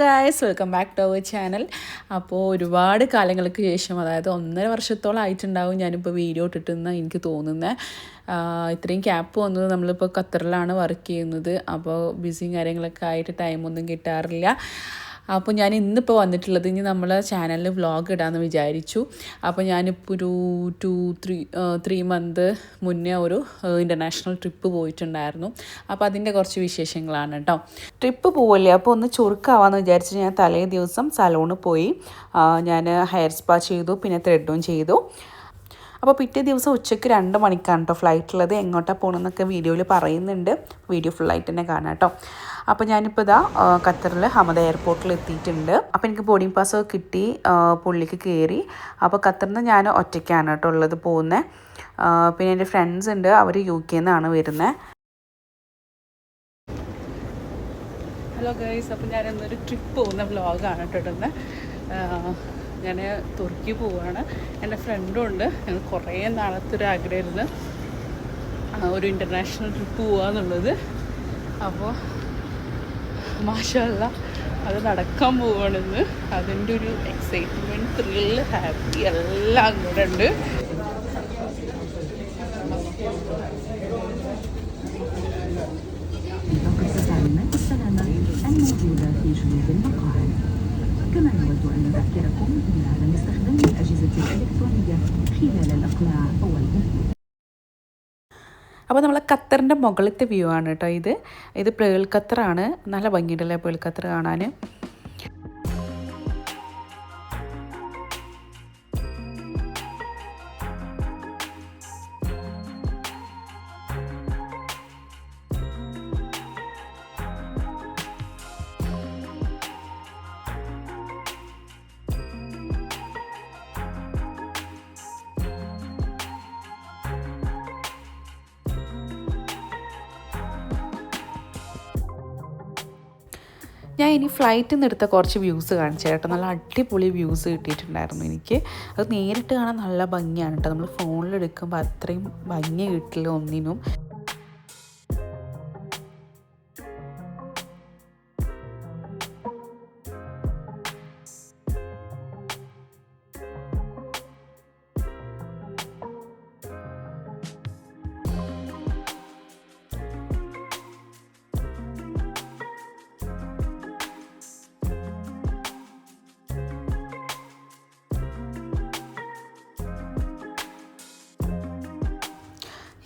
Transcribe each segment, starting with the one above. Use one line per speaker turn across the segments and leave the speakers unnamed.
Guys welcome back to our channel അപ്പോൾ ഒരുപാട് കാലങ്ങൾക്ക് ശേഷം അതായത് ഒന്നര വർഷത്തോളം ആയിട്ടുണ്ടാവും ഞാനിപ്പോൾ വീഡിയോ ഇട്ടിട്ടെന്ന് എനിക്ക് തോന്നുന്നത് ഇത്രയും ക്യാപ്പ് വന്നത് നമ്മളിപ്പോൾ ഖത്തറിലാണ് വർക്ക് ചെയ്യുന്നത്. അപ്പോൾ ബിസിയും കാര്യങ്ങളൊക്കെ ആയിട്ട് ടൈമൊന്നും കിട്ടാറില്ല. അപ്പോൾ ഞാൻ ഇന്നിപ്പോൾ വന്നിട്ടുള്ളത് ഇനി നമ്മളെ ചാനലിൽ വ്ളോഗ് ഇടാമെന്ന് വിചാരിച്ചു. അപ്പോൾ ഞാനിപ്പോൾ ഒരു ടു ത്രീ ത്രീ മന്ത് മുന്നേ ഒരു ഇന്റർനാഷണൽ ട്രിപ്പ് പോയിട്ടുണ്ടായിരുന്നു. അപ്പോൾ അതിന്റെ കുറച്ച് വിശേഷങ്ങളാണ് കേട്ടോ ട്രിപ്പ് പോവല്ലേ? അപ്പോൾ ഒന്ന് ചുരുക്കാവാന്ന് വിചാരിച്ച് ഞാൻ തലേ ദിവസം സലൂണിൽ പോയി. ഞാൻ ഹെയർ സ്പാ ചെയ്തു പിന്നെ ത്രെഡും ചെയ്തു. അപ്പോൾ പിറ്റേ ദിവസം ഉച്ചയ്ക്ക് രണ്ട് മണിക്കാണ് കേട്ടോ ഫ്ലൈറ്റുള്ളത് എങ്ങോട്ടാണ് പോകണമെന്നൊക്കെ വീഡിയോയിൽ പറയുന്നുണ്ട്. വീഡിയോ ഫുള്ളായിട്ട് തന്നെ കാണാം കേട്ടോ അപ്പോൾ ഞാനിപ്പോൾ ഇതാ ഖത്തറിൽ ഹമദ എയർപോർട്ടിൽ എത്തിയിട്ടുണ്ട് അപ്പോൾ എനിക്ക് ബോർഡിംഗ് പാസ് കിട്ടി പുള്ളിക്ക് കയറി. അപ്പോൾ ഖത്തറിൽ നിന്ന് ഞാൻ ഒറ്റയ്ക്കാണ് കേട്ടോ ഉള്ളത് പോകുന്നത് പിന്നെ എന്റെ ഫ്രണ്ട്സ് ഉണ്ട് അവർ യു കെ നിന്നാണ് വരുന്നത് ഹലോ ഗൈസ് അപ്പോൾ ഞാൻ ഇന്നൊരു ട്രിപ്പ് പോകുന്ന വ്ലോഗാണ് കേട്ടോ ഞാൻ തുർക്കി പോവുകയാണ് എന്റെ ഫ്രണ്ടും ഉണ്ട്. കുറേ നാളത്തെ ഒരു ആഗ്രഹമായിരുന്നു ഒരു ഇന്റർനാഷണൽ ട്രിപ്പ് പോവുക എന്നുള്ളത് അപ്പോൾ മാഷല്ല അത് നടക്കാൻ പോവുകയാണെന്ന് അതിന്റെ ഒരു എക്സൈറ്റ്മെന്റ് ത്രില്ല് ഹാപ്പി എല്ലാം കൂടെ ഉണ്ട്.
Dr. Suzanne Sanana and Mojula Hijri Bindakar. كما نود أن نذكركم بعدم استخدام الأجهزة الإلكترونية خلال الإقلاع أو الهبوط
അപ്പോൾ നമ്മളെ ഖത്തറിൻ്റെ മുകളിലത്തെ വ്യൂ ആണ് കേട്ടോ ഇത് ഇത് പേൾ ഖത്തറാണ് നല്ല ഭംഗിയുണ്ടല്ലേ പേൾ ഖത്തർ കാണാൻ ഞാൻ ഇനി ഫ്ലൈറ്റിൽ നിന്ന് എടുത്ത കുറച്ച് വ്യൂസ് കാണിച്ചു കേട്ടോ നല്ല അടിപൊളി വ്യൂസ് കിട്ടിയിട്ടുണ്ടായിരുന്നു എനിക്ക്. അത് നേരിട്ട് കാണാൻ നല്ല ഭംഗിയാണ് കേട്ടോ. നമ്മൾ ഫോണിൽ എടുക്കുമ്പോൾ അത്രയും ഭംഗി കിട്ടില്ല ഒന്നിനും.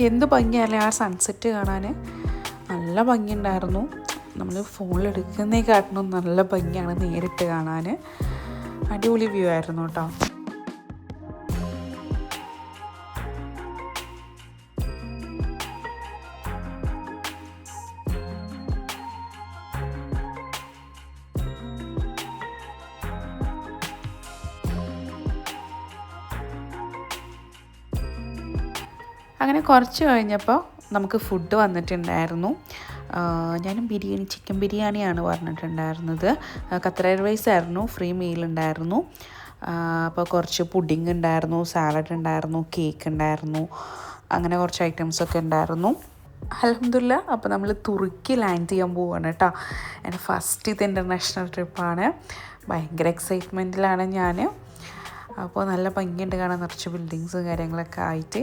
എന്ത് ഭംഗിയല്ലേ ആ സൺസെറ്റ് കാണാൻ നല്ല ഭംഗിയുണ്ടായിരുന്നു. നമ്മൾ കാട്ടണം നല്ല ഭംഗിയാണ് നേരിട്ട് കാണാൻ അടിപൊളി വ്യൂ ആയിരുന്നു കേട്ടോ. അങ്ങനെ കുറച്ച് കഴിഞ്ഞപ്പോൾ നമുക്ക് ഫുഡ് വന്നിട്ടുണ്ടായിരുന്നു. ഞാനും ബിരിയാണി ചിക്കൻ ബിരിയാണിയാണ് പറഞ്ഞിട്ടുണ്ടായിരുന്നത്. ഖത്തർ എയർവേസ് ആയിരുന്നു ഫ്രീ മീൽ ഉണ്ടായിരുന്നു. അപ്പോൾ കുറച്ച് പുഡിംഗ് ഉണ്ടായിരുന്നു സാലഡ് ഉണ്ടായിരുന്നു കേക്ക് ഉണ്ടായിരുന്നു അങ്ങനെ കുറച്ച് ഐറ്റംസൊക്കെ ഉണ്ടായിരുന്നു. അലഹമില്ല അപ്പോൾ നമ്മൾ തുർക്കി ലാൻഡ് ചെയ്യാൻ പോവുകയാണ് കേട്ടോ. എന്റെ ഫസ്റ്റ് ഇത് ഇന്റർനാഷണൽ ട്രിപ്പാണ് ഭയങ്കര എക്സൈറ്റ്മെന്റിലാണ് ഞാൻ. അപ്പോൾ നല്ല ഭംഗിയുണ്ട് കാണാൻ നിറച്ച് ബിൽഡിങ്സും കാര്യങ്ങളൊക്കെ ആയിട്ട്.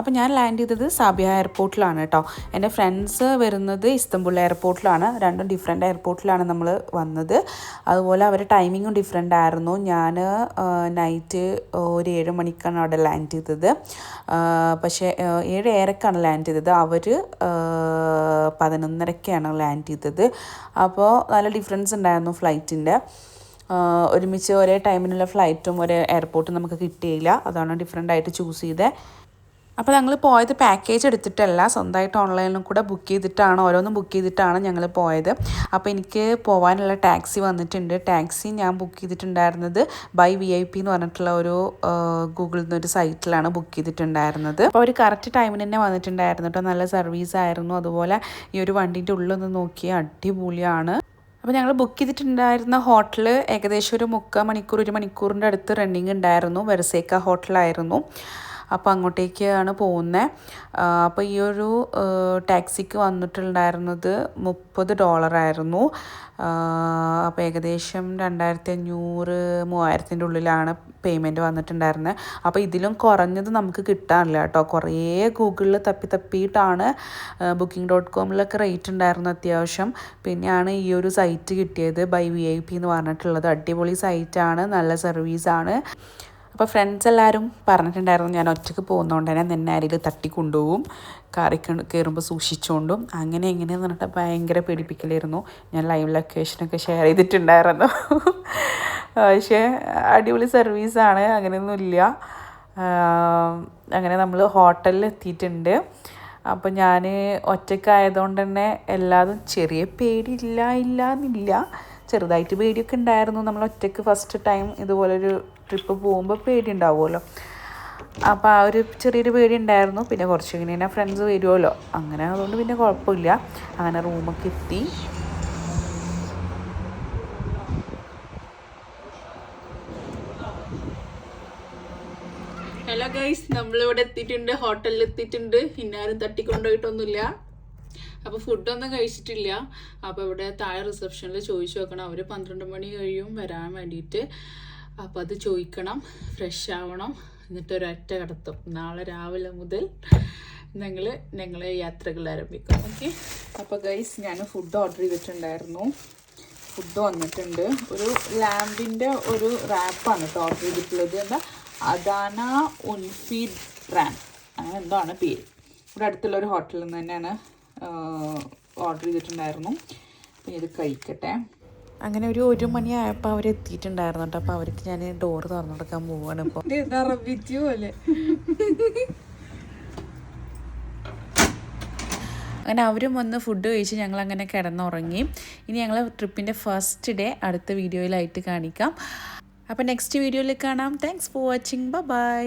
അപ്പോൾ ഞാൻ ലാൻഡ് ചെയ്തത് സാബിയ എയർപോർട്ടിലാണ് കേട്ടോ. എന്റെ ഫ്രണ്ട്സ് വരുന്നത് ഇസ്തംബുൾ എയർപോർട്ടിലാണ് രണ്ടും ഡിഫറെന്റ് എയർപോർട്ടിലാണ് നമ്മൾ വന്നത്. അതുപോലെ അവരുടെ ടൈമിങ്ങും ഡിഫറെന്റ് ആയിരുന്നു. ഞാൻ നൈറ്റ് ഒരു ഏഴ് മണിക്കാണ് അവിടെ ലാൻഡ് ചെയ്തത്. പക്ഷേ ഏഴ് ഏഴരക്കാണ് ലാൻഡ് ചെയ്തത്. അവർ പതിനൊന്നരക്കാണ് ലാൻഡ് ചെയ്തത്. അപ്പോൾ നല്ല ഡിഫറൻസ് ഉണ്ടായിരുന്നു ഫ്ലൈറ്റിന്റെ ഒരുമിച്ച് ഒരേ ടൈമിനുള്ള ഫ്ലൈറ്റും ഒരേ എയർപോർട്ടും നമുക്ക് കിട്ടിയില്ല. അതാണ് ഡിഫറെന്റ് ആയിട്ട് ചൂസ് ചെയ്തത് അപ്പോൾ ഞങ്ങൾ പോയത് പാക്കേജ് എടുത്തിട്ടല്ല. സ്വന്തമായിട്ട് ഓൺലൈനിലും കൂടെ ബുക്ക് ചെയ്തിട്ടാണ്. ഓരോന്നും ബുക്ക് ചെയ്തിട്ടാണ് ഞങ്ങൾ പോയത്. അപ്പോൾ എനിക്ക് പോകാനുള്ള ടാക്സി വന്നിട്ടുണ്ട്. ടാക്സി ഞാൻ ബുക്ക് ചെയ്തിട്ടുണ്ടായിരുന്നത് ബൈ വി ഐ പി എന്ന് പറഞ്ഞിട്ടുള്ള ഒരു ഗൂഗിളിൽ നിന്ന് ഒരു സൈറ്റിലാണ് ബുക്ക് ചെയ്തിട്ടുണ്ടായിരുന്നത്. അപ്പോൾ ഒരു കറക്റ്റ് ടൈമിന് തന്നെ വന്നിട്ടുണ്ടായിരുന്നു കേട്ടോ നല്ല സർവീസ് ആയിരുന്നു. അതുപോലെ ഈ ഒരു വണ്ടീന്റെ ഉള്ളൊന്ന് നോക്കിയാൽ അടിപൊളിയാണ്. അപ്പോൾ ഞങ്ങൾ ബുക്ക് ചെയ്തിട്ടുണ്ടായിരുന്ന ഹോട്ടൽ ഏകദേശം ഒരു മുക്കാൽ മണിക്കൂർ ഒരു മണിക്കൂറിന്റെ അടുത്ത് റണ്ണിങ് ഉണ്ടായിരുന്നു. വെർസേക്ക ഹോട്ടലായിരുന്നു അപ്പോൾ അങ്ങോട്ടേക്കാണ് പോകുന്നത് അപ്പോൾ ഈ ഒരു ടാക്സിക്ക് വന്നിട്ടുണ്ടായിരുന്നത് മുപ്പത് ഡോളറായിരുന്നു അപ്പോൾ ഏകദേശം രണ്ടായിരത്തി അഞ്ഞൂറ് മൂവായിരത്തിന്റെ ഉള്ളിലാണ് പേയ്മെന്റ് വന്നിട്ടുണ്ടായിരുന്നത് അപ്പോൾ ഇതിലും കുറഞ്ഞത് നമുക്ക് കിട്ടാനില്ല കേട്ടോ. കുറേ ഗൂഗിളിൽ തപ്പി തപ്പിയിട്ടാണ് ബുക്കിംഗ് ഡോട്ട് കോമിലൊക്കെ റേറ്റ് ഉണ്ടായിരുന്നു അത്യാവശ്യം. പിന്നെയാണ് ഈ ഒരു സൈറ്റ് കിട്ടിയത് ബൈ വി ഐ പി എന്ന് പറഞ്ഞിട്ടുള്ളത്. അടിപൊളി സൈറ്റാണ് നല്ല സർവീസാണ്. അപ്പോൾ ഫ്രണ്ട്സ് എല്ലാവരും പറഞ്ഞിട്ടുണ്ടായിരുന്നു ഞാൻ ഒറ്റയ്ക്ക് പോകുന്നതുകൊണ്ട് തന്നെ നിന്നെ ആരെങ്കിലും തട്ടി കൊണ്ടുപോകും കാറി കയറുമ്പോൾ സൂക്ഷിച്ചുകൊണ്ടും അങ്ങനെ എങ്ങനെയെന്ന് പറഞ്ഞിട്ട് ഭയങ്കര പേടിപ്പിക്കലായിരുന്നു. ഞാൻ ലൈവ് ലൊക്കേഷനൊക്കെ ഷെയർ ചെയ്തിട്ടുണ്ടായിരുന്നു. പക്ഷേ അടിപൊളി സർവീസാണ് അങ്ങനെയൊന്നുമില്ല അങ്ങനെ നമ്മൾ ഹോട്ടലിൽ എത്തിയിട്ടുണ്ട്. അപ്പോൾ ഞാൻ ഒറ്റയ്ക്കായതുകൊണ്ട് തന്നെ എല്ലാതും ചെറിയ പേടിയില്ല ഇല്ല എന്നില്ല ചെറുതായിട്ട് പേടിയൊക്കെ ഉണ്ടായിരുന്നു. നമ്മൾ ഒറ്റയ്ക്ക് ഫസ്റ്റ് ടൈം ഇതുപോലൊരു ട്രിപ്പ് പോകുമ്പോൾ പേടി ഉണ്ടാവുമല്ലോ. അപ്പോൾ ആ ഒരു ചെറിയൊരു പേടി ഉണ്ടായിരുന്നു. പിന്നെ കുറച്ച് ഇങ്ങനെ തന്നെ ഫ്രണ്ട്സ് വരുമല്ലോ അങ്ങനെ അതുകൊണ്ട് പിന്നെ കുഴപ്പമില്ല. അങ്ങനെ റൂമൊക്കെ എത്തി. ഹലോ ഗൈസ് നമ്മളിവിടെ എത്തിയിട്ടുണ്ട്. ഹോട്ടലിൽ എത്തിയിട്ടുണ്ട്. ഇന്നാരും തട്ടിക്കൊണ്ടുപോയിട്ടൊന്നുമില്ല. അപ്പോൾ ഫുഡൊന്നും കഴിച്ചിട്ടില്ല. അപ്പോൾ ഇവിടെ താഴെ റിസപ്ഷനിൽ ചോദിച്ചു നോക്കണം. അവർ പന്ത്രണ്ട് മണി കഴിയും വരാൻ വേണ്ടിയിട്ട്. അപ്പോൾ അത് ചോദിക്കണം. ഫ്രഷ് ആവണം. എന്നിട്ട് ഒരൊറ്റ കടത്തും. നാളെ രാവിലെ മുതൽ ഞങ്ങൾ ഞങ്ങളെ യാത്രകൾ ആരംഭിക്കും. ഓക്കെ അപ്പോൾ ഗൈസ് ഞാൻ ഫുഡ് ഓർഡർ ചെയ്തിട്ടുണ്ടായിരുന്നു. ഫുഡ് വന്നിട്ടുണ്ട്. ഒരു ലാമ്പിന്റെ ഒരു റാപ്പാണ് കേട്ടോ ഓർഡർ ചെയ്തിട്ടുള്ളത്. എന്താ? അദാന ഉൻഫീഡ് റാം. അങ്ങനെ എന്തോ ആണ് പേര്. ഇവിടെ അടുത്തുള്ള ഒരു ഹോട്ടലിൽ നിന്ന് തന്നെയാണ് ഓർഡർ ചെയ്തിട്ടുണ്ടായിരുന്നു. അപ്പം ഇത് കഴിക്കട്ടെ. അങ്ങനെ ഒരു ഒരു മണിയായപ്പോൾ അവർ എത്തിയിട്ടുണ്ടായിരുന്നു കേട്ടോ. അപ്പോൾ അവർക്ക് ഞാൻ ഡോറ് തുറന്നു കൊടുക്കാൻ പോവാണ് ഇപ്പോൾ
പോലെ
അങ്ങനെ അവരും വന്ന് ഫുഡ് കഴിച്ച് ഞങ്ങൾ അങ്ങനെ കിടന്നുറങ്ങി. ഇനി ഞങ്ങൾ ട്രിപ്പിന്റെ ഫസ്റ്റ് ഡേ അടുത്ത വീഡിയോയിലായിട്ട് കാണിക്കാം. അപ്പോൾ നെക്സ്റ്റ് വീഡിയോയിൽ കാണാം. Thanks for watching bye